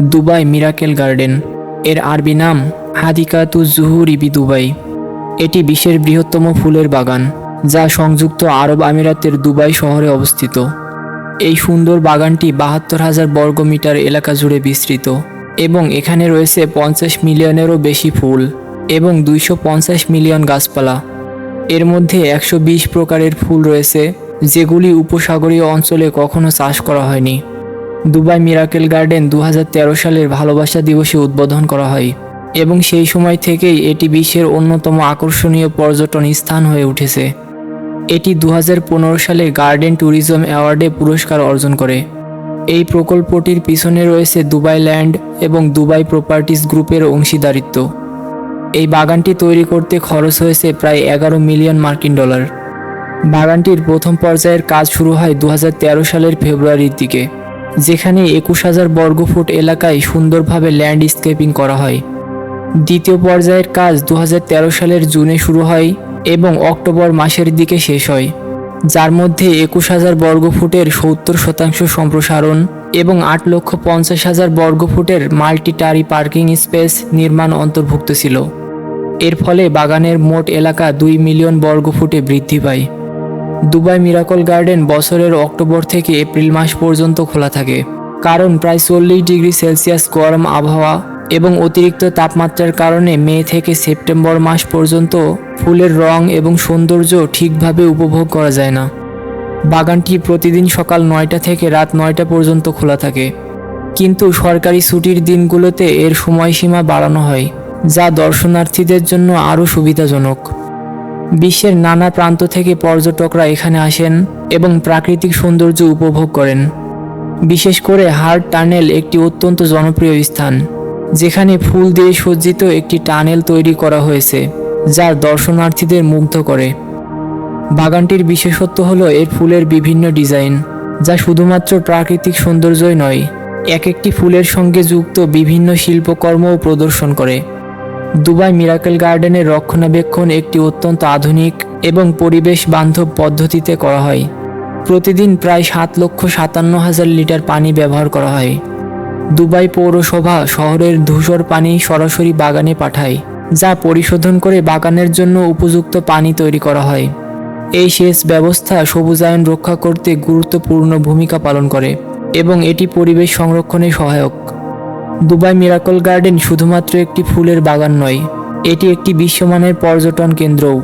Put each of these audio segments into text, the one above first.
Dubai miracle garden. এর আরবি নাম হাদিকাতু জুহুর ইবি দুবাই। এটি বিশ্বের বৃহত্তম ফুলের বাগান, যা সংযুক্ত আরব আমিরাতের দুবাই শহরে অবস্থিত। এই সুন্দর বাগানটি বাহাত্তর হাজার বর্গ মিটার এলাকা জুড়ে বিস্তৃত এবং এখানে রয়েছে পঞ্চাশ মিলিয়নেরও বেশি ফুল এবং দুইশো পঞ্চাশ মিলিয়ন গাছপালা। এর মধ্যে একশো বিশ প্রকারের ফুল রয়েছে, যেগুলি উপসাগরীয় অঞ্চলে কখনো চাষ করা হয়নি। দুবাই মিরাকেল গার্ডেন দু হাজার তেরো সালের ভালোবাসা দিবসে উদ্বোধন করা হয় এবং সেই সময় থেকেই এটি বিশ্বের অন্যতম আকর্ষণীয় পর্যটন স্থান হয়ে উঠেছে। এটি দু হাজার পনেরো সালে গার্ডেন ট্যুরিজম অ্যাওয়ার্ডে পুরস্কার অর্জন করে। এই প্রকল্পটির পিছনে রয়েছে দুবাই ল্যান্ড এবং দুবাই প্রপার্টিজ গ্রুপের অংশীদারিত্ব। এই বাগানটি তৈরি করতে খরচ হয়েছে প্রায় এগারো মিলিয়ন মার্কিন ডলার। বাগানটির প্রথম পর্যায়ের কাজ শুরু হয় দু হাজার তেরো সালের ফেব্রুয়ারির দিকে। যেখানে একুশ হাজার বর্গফুট এলাকায় সুন্দরভাবে ল্যান্ডস্কেপিং করা হয়। দ্বিতীয় পর্যায়ের কাজ দু হাজার তেরো সালের জুনে শুরু হয় এবং অক্টোবর মাসের দিকে শেষ হয়, যার মধ্যে একুশ হাজার বর্গফুটের সত্তর শতাংশ সম্প্রসারণ এবং আট লক্ষ পঞ্চাশ হাজার বর্গফুটের মাল্টিটারি পার্কিং স্পেস নির্মাণ অন্তর্ভুক্ত ছিল। এর ফলে বাগানের মোট এলাকা দুই মিলিয়ন বর্গফুটে বৃদ্ধি পায়। দুবাই মিরাকল গার্ডেন বছরের অক্টোবর থেকে এপ্রিল মাস পর্যন্ত খোলা থাকে। কারণ প্রায় চল্লিশ ডিগ্রি সেলসিয়াস গরম আবহাওয়া এবং অতিরিক্ত তাপমাত্রার কারণে মে থেকে সেপ্টেম্বর মাস পর্যন্ত ফুলের রং এবং সৌন্দর্য ঠিকভাবে উপভোগ করা যায় না। বাগানটি প্রতিদিন সকাল নয়টা থেকে রাত নয়টা পর্যন্ত খোলা থাকে। কিন্তু সরকারি ছুটির দিনগুলোতে এর সময়সীমা বাড়ানো হয়, যা দর্শনার্থীদের জন্য আরও সুবিধাজনক। বিশ্বের নানা প্রান্ত থেকে পর্যটকরা এখানে আসেন এবং প্রাকৃতিক সৌন্দর্য উপভোগ করেন। বিশেষ করে হার্ট টানেল একটি অত্যন্ত জনপ্রিয় স্থান, যেখানে ফুল দিয়ে সজ্জিত একটি টানেল তৈরি করা হয়েছে যা দর্শনার্থীদের মুগ্ধ করে। বাগানটির বিশেষত্ব হল এর ফুলের বিভিন্ন ডিজাইন, যা শুধুমাত্র প্রাকৃতিক সৌন্দর্যই নয় এক একটি ফুলের সঙ্গে যুক্ত বিভিন্ন শিল্পকর্মও প্রদর্শন করে। দুবাই মিরাকেল গার্ডেনের রক্ষণাবেক্ষণ একটি অত্যন্ত আধুনিক এবং পরিবেশ বান্ধব পদ্ধতিতে করা হয়। প্রতিদিন প্রায় সাত লক্ষ সাতান্ন হাজার লিটার পানি ব্যবহার করা হয়। দুবাই পৌরসভা শহরের ধূসর পানি সরাসরি বাগানে পাঠায়, যা পরিশোধন করে বাগানের জন্য উপযুক্ত পানি তৈরি করা হয়। এই সেচ ব্যবস্থা সবুজায়ন রক্ষা করতে গুরুত্বপূর্ণ ভূমিকা পালন করে এবং এটি পরিবেশ সংরক্ষণে সহায়ক। দুবাই মিরাকল গার্ডেন শুধুমাত্র একটি ফুলের বাগান নয়, এটি একটি বিশ্বমানের পর্যটন কেন্দ্রও।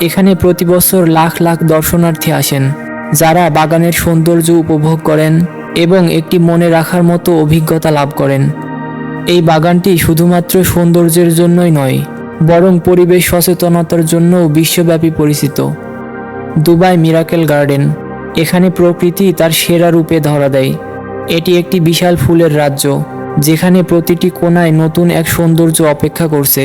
এখানে প্রতি বছর লাখ লাখ দর্শনার্থী আসেন, যারা বাগানের সৌন্দর্য উপভোগ করেন এবং একটি মনে রাখার মতো অভিজ্ঞতা লাভ করেন। এই বাগানটি শুধুমাত্র সৌন্দর্যের জন্যই নয়, বরং পরিবেশ সচেতনতার জন্যও বিশ্বব্যাপী পরিচিত। দুবাই মিরাকেল গার্ডেন, এখানে প্রকৃতি তার সেরা রূপে ধরা দেয়। এটি একটি বিশাল ফুলের রাজ্য। যেখানে প্রতিটি কোনায় নতুন এক সৌন্দর্য অপেক্ষা করছে।